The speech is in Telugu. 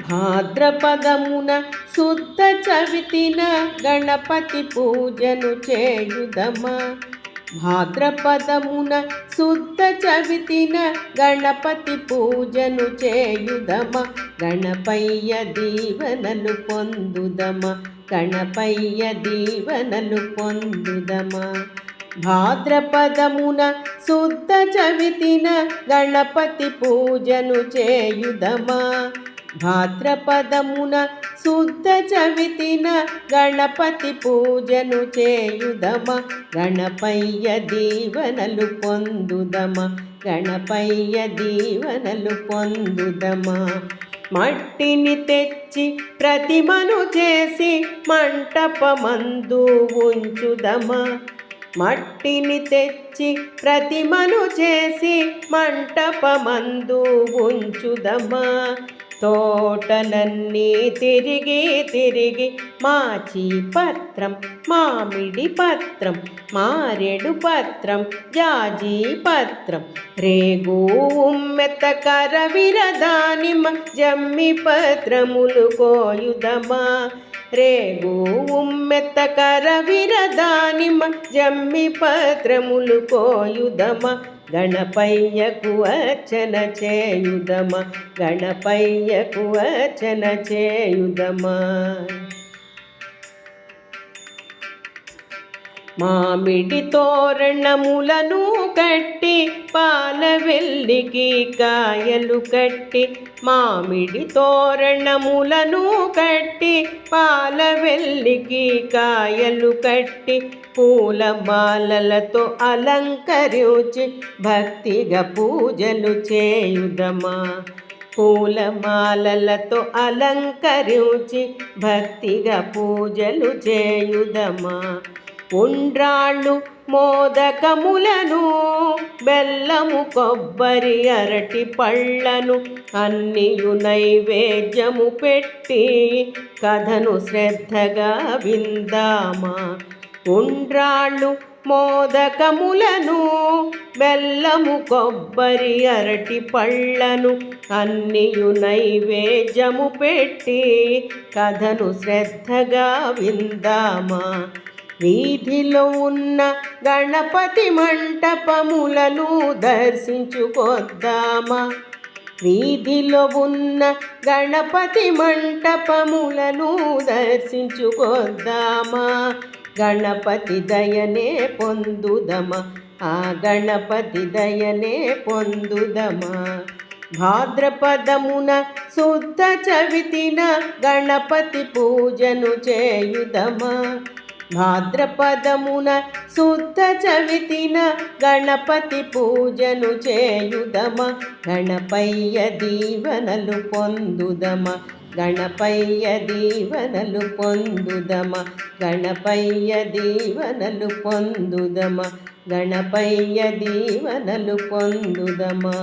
భాద్రపదమున శుద్ధ చవితిన గణపతి పూజను చేయుదమా? భాద్రపదమున శుద్ధ చవితిన గణపతి పూజను చేయుదమ? గణపయ్య దీవనను పొందుదమ? గణపయ్య దీవనను పొందుదమ? భాద్రపదమున శుద్ధ చవితిన గణపతి పూజను చేయుదమా? భాద్రపదమున శుద్ధ చవితిన గణపతి పూజను చేయుదమ గణపయ్య దీవనలు పొందుదమ గణపయ్య దీవనలు పొందుదమ. మట్టిని తెచ్చి ప్రతిమను చేసి మంటపమందు ఉంచుదమా మట్టిని తెచ్చి ప్రతిమను చేసి మంటపమందు ఉంచుదమా. తోటలన్నీ తిరిగి తిరిగి మాచి పత్రం మామిడి పత్రం మారెడు పత్రం జాజీ పత్రం రేగు ఉమ్మెత్త కరవిర దానిమ్మ జమ్మి పత్రములు కోయుదమా? రేగు ఉమ్మెత్త కరవిర దానిమ్మ జమ్మి పత్రములు కోయుదమా? గణపయ్యకు అర్చన చేయుదమ? గణపయ్యకు అర్చన చేయుదమా? మామిడి తోరణములను కట్టి పాల వెల్లికి కాయలు కట్టి మామిడి తోరణములను కట్టి పాల వెల్లికి కాయలు కట్టి పూల మాలలతో అలంకరించి భక్తిగా పూజలు చేయుదమా. పూలమాలలతో అలంకరించి భక్తిగా పూజలు చేయుదమా. ఉండ్రాళ్ళు మోదకములను బెల్లము కొబ్బరి అరటి పళ్ళను అన్నియు నైవేద్యము పెట్టి కథను శ్రద్ధగా విందామా. ఉండ్రాళ్ళు మోదకములను బెల్లము కొబ్బరి అరటి పళ్ళను అన్నియు నైవేద్యము పెట్టి కథను శ్రద్ధగా విందామా. వీధిలో ఉన్న గణపతి మంటపములను దర్శించుకొద్దామా? వీధిలో ఉన్న గణపతి మంటపములను దర్శించుకొద్దామా? గణపతి దయనే పొందుదమా? ఆ గణపతి దయనే పొందుదమా? భాద్రపదమున శుద్ధ చవితిన గణపతి పూజను చేయుదమా? భాద్రపదమున శుద్ధ చవితిన గణపతి పూజను చేయుదమ గణపయ్య దీవనలు పొందుదమ గణపయ్య దీవనలు పొందుదమ గణపయ్య దీవనలు పొందుదమ గణపయ్య దీవనలు పొందుదమా.